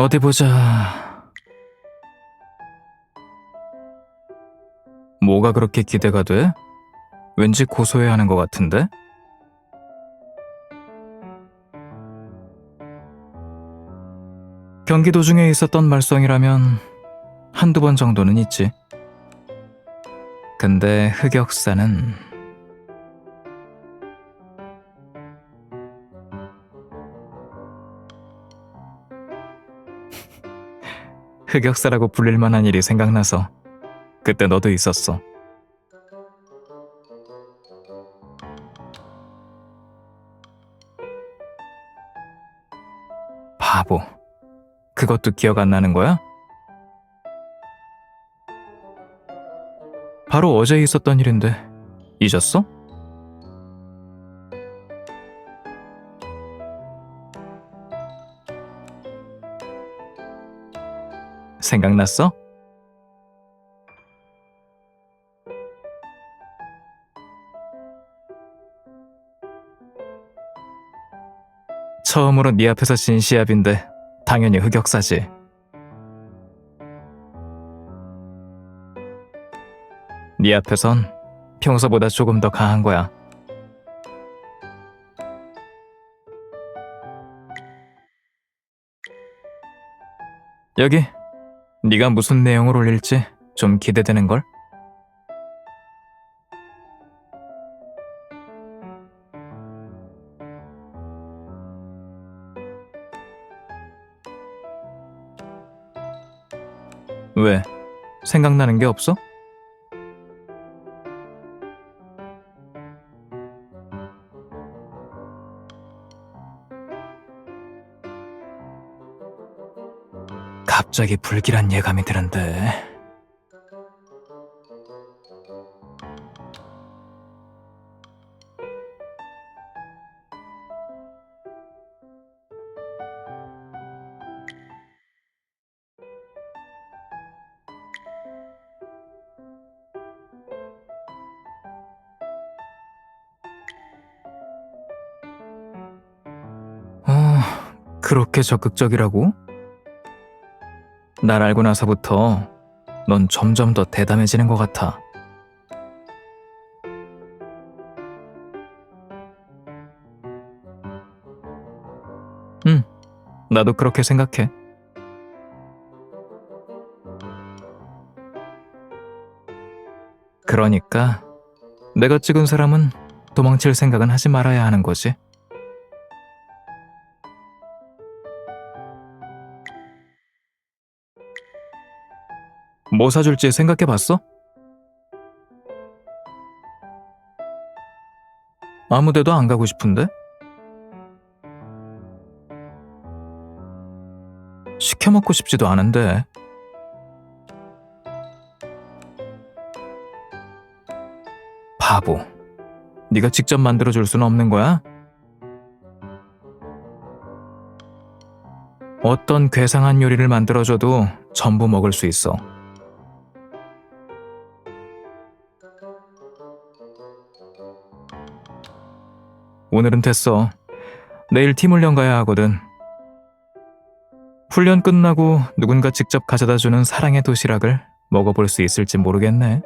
어디 보자. 뭐가 그렇게 기대가 돼? 왠지 고소해야 하는 것 같은데? 경기 도중에 있었던 말썽이라면 한두 번 정도는 있지. 근데 흑역사는 흑역사라고 불릴 만한 일이 생각나서 그때 너도 있었어. 바보. 그것도 기억 안 나는 거야? 바로 어제 있었던 일인데 잊었어? 생각났어? 처음으로 네 앞에서 진 시합인데 당연히 흑역사지. 네 앞에선 평소보다 조금 더 강한 거야. 여기 네가 무슨 내용을 올릴지 좀 기대되는 걸. 왜? 생각나는 게 없어? 갑자기 불길한 예감이 드는데. 아, 그렇게 적극적이라고? 날 알고 나서부터 넌 점점 더 대담해지는 것 같아. 응, 나도 그렇게 생각해. 그러니까 내가 찍은 사람은 도망칠 생각은 하지 말아야 하는 거지. 뭐 사줄지 생각해 봤어? 아무 데도 안 가고 싶은데? 시켜 먹고 싶지도 않은데. 바보. 네가 직접 만들어 줄 수는 없는 거야? 어떤 괴상한 요리를 만들어줘도 전부 먹을 수 있어. 오늘은 됐어. 내일 팀 훈련 가야 하거든. 훈련 끝나고 누군가 직접 가져다 주는 사랑의 도시락을 먹어볼 수 있을지 모르겠네.